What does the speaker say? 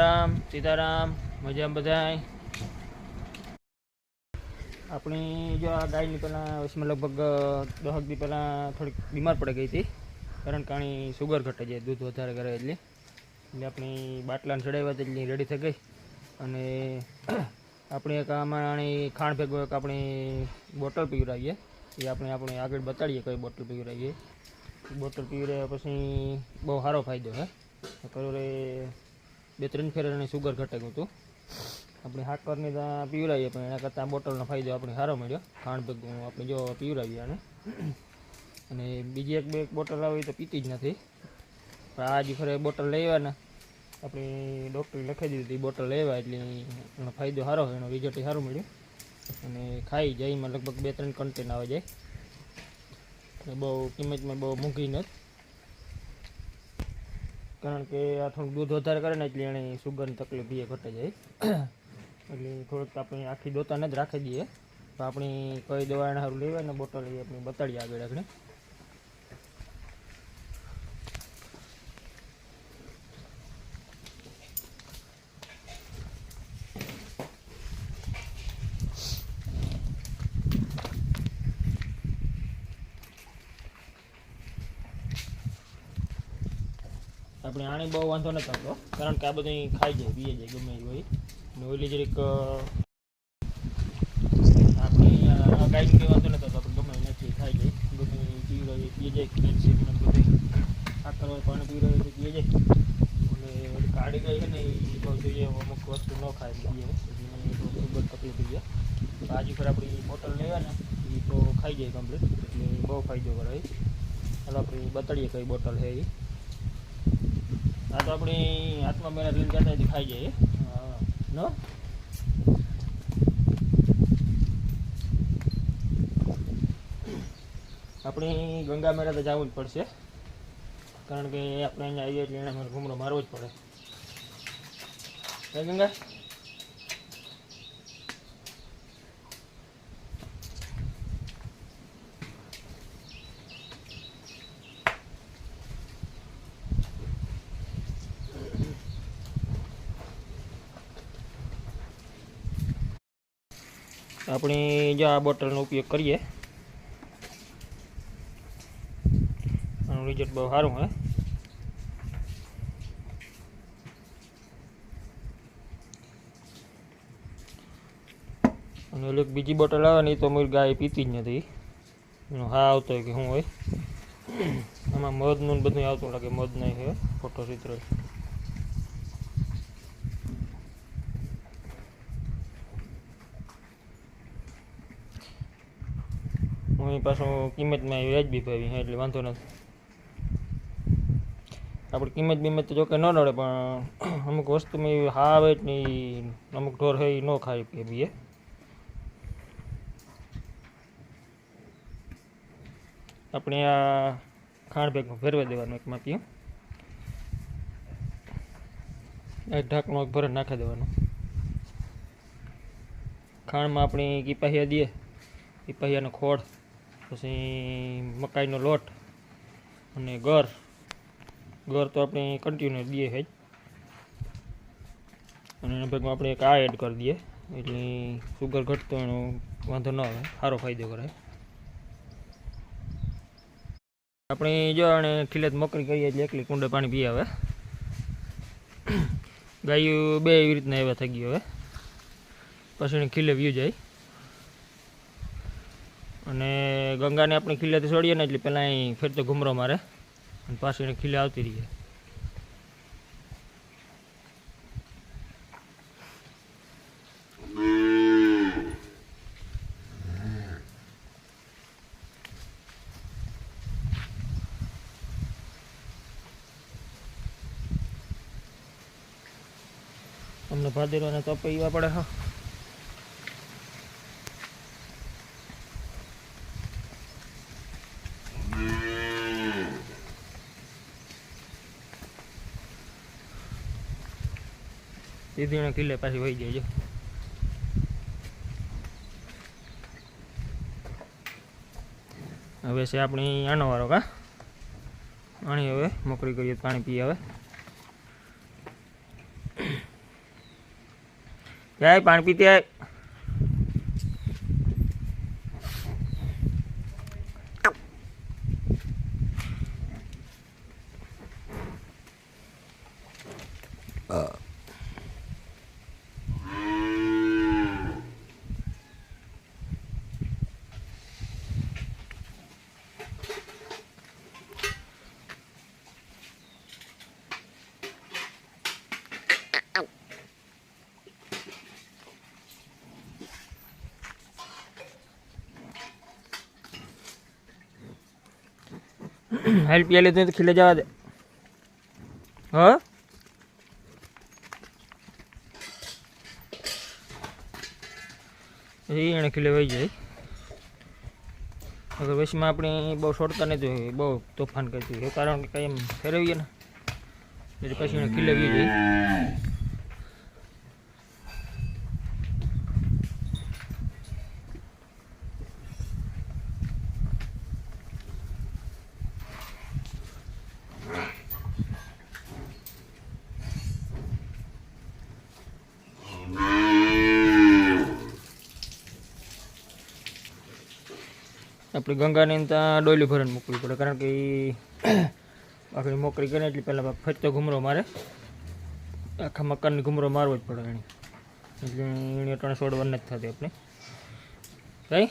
રામ સીતારામ, મજામાં બધાય? આપણી જો આ ગાયની પહેલાં વર્ષમાં લગભગ દહક દી પહેલાં થોડીક બીમાર પડી ગઈ હતી. કારણ કે આની સુગર ઘટે છે, દૂધ વધારે કરે એટલે. એટલે આપણી બાટલાને ચડાવ્યા હતા રેડી થઈ ગઈ. અને આપણે એક આમાં આની ખાણ ભેગો એક આપણી બોટલ પીવડાવીએ. એ આપણે આપણે આગળ બતાડીએ કઈ બોટલ પીવડાવીએ. બોટલ પીવડાવ્યા પછી બહુ સારો ફાયદો છે કરો બે ત્રણ ફેર એને સુગર ઘટે હતું. આપણે હાકરની ત્યાં પીવડાવીએ પણ એના કરતાં બોટલનો ફાયદો આપણે સારો મળ્યો. ખાંડ ભેગું આપણે જો પીવડાવીએ આને. અને બીજી એક બે બોટલ આવી તો પીતી જ નથી. પણ આ જે ફરે બોટલ લઈ આવ્યા ને આપણી ડૉક્ટરે લખી દીધી હતી બોટલ લેવા એટલે એનો ફાયદો સારો એનો રિઝલ્ટ સારું મળ્યું. અને ખાઈ જાય એમાં લગભગ બે ત્રણ કન્ટેન આવે જાય. બહુ કિંમતમાં બહુ મૂકી નથી. કારણ કે આ થોડુંક દૂધ વધારે કરે ને એટલે એને સુગરની તકલીફ એ ઘટે જાય. એટલે થોડુંક આપણે આખી દોતાને જ રાખી દઈએ. તો આપણી કઈ દવા એને સારું લેવાય ને બોટલ એ આપણે બતાડીએ આગળ આપણે આપણે આની બહુ વાંધો નથી આવતો, કારણ કે આ બધું ખાઈ જાય, પીએ જાય, ગમે એ હોય. ને ઓલી જરીક આપણે ગાયનું કંઈ વાંધો નથી આવતો, આપણે ગમે નાખીએ, ખાઈ જાય. ગમે પી રહ્યો પીએ જાય કેલ્શિયમ બધું આખર હોય, પાણી પી રહ્યો તો પીએ જાય. અને કાઢી ગઈ ગાય ને, એ બહુ જોઈએ અમુક વસ્તુ ન ખાય પીએ એટલે ખૂબ જ તકલીફ થઈ જાય. તો પર આપણી બોટલ લેવા ને એ તો ખાઈ જાય કમ્પ્લીટ એટલે બહુ ફાયદો કરે. ચાલો આપણે બતાડીએ કઈ બોટલ છે એ. આ તો આપણી હાથમાં મહેનત લઈને જતા દેખાઈ ખાઈ જાય. નો? આપણી ગંગા મેળા તો જવું જ પડશે. કારણ કે આપણે અહીંયા આવીએ એટલે એના મારે ઘૂમરો મારવો જ પડે. ગંગા? આપણે જો આ બોટલનો ઉપયોગ કરીએ. આનું રિઝલ્ટ બહુ સારું હે અને એક બીજી બોટલ આવે ને એ તો મારી ગાય પીતી જ નથી. એનો હા આવતો હોય કે શું હોય. આમાં મધનું ને બધું આવતું લાગે મધ નહીં છે ફોટો ચિત્ર એ પાછું કિંમતમાં વ્યાજબી ભાવી એટલે વાંધો નથી. આપણે કિંમત બિંમત તો જોકે ન નડે, પણ અમુક વસ્તુમાં એવી હા આવે જ નહીં અમુક ઢોર હોય ન ખાય કે બીએ આપણે આ ખાંડ ભેગમાં ભેરવા દેવાનું એક માપીએ. એ ઢાંકણું એક ભરે નાખી દેવાનું. ખાંડમાં આપણે કીપાહિયા દઈએ કીપાહિયાનો ખોળ. પછી મકાઈનો લોટ અને ગર. ગર તો આપણે કન્ટિન્યુ દઈએ છે અને એના ભેગમાં આપણે એક આ એડ કરી દઈએ. એટલે સુગર ઘટતો એનો વાંધો ન આવે. સારો ફાયદો કરે. આપણે જો અને ખીલેત મોકરી કરીએ એટલે એકલી કુંડે પાણી પી આવે ગાયું બે એવી રીતના એવા થઈ ગયું હવે. પછી એને ખીલે, વ્યૂ જાય. અને ગંગાને આપણે ખીલ્લાથી ચડીએ ને એટલે પહેલાં અહીં ફેરતો ઘૂમરો મારે. અને પાછી એને ખીલે આવતી રહીએ. અમને ભાદેરોને તો પૈવા પડે, હા. સીધી એને કિલ્લે પાછી વહી જાય, જો. હવે છે આપણી આનો વારો, કા? આણી હવે મોકરી કરીએ, પાણી પી હવે. ક્યાંય પાણી પીતી આય? હેલ્પ પી લે તો ખીલે જવા દે. હ? પછી એને ખીલે વહી જાય. અગર વચમાં આપણે બહુ છોડતા નથી હોય બહુ તોફાન કરતી હોય. કારણ કે કંઈ એમ ફેરવીએ ને, એટલે પછી એને ખીલે વી જાય. આપણે ગંગાને ત્યાં ડોલી ભરીને મૂકવી પડે, કારણ કે એ આખી મોકરી કરે એટલે પહેલાં ફરતો ઘૂમરો મારે. આખા મકાનની ઘૂમરો મારવો જ પડે એની. એટલે એની અટાણે છોડવા નથી થતી આપણે. કઈ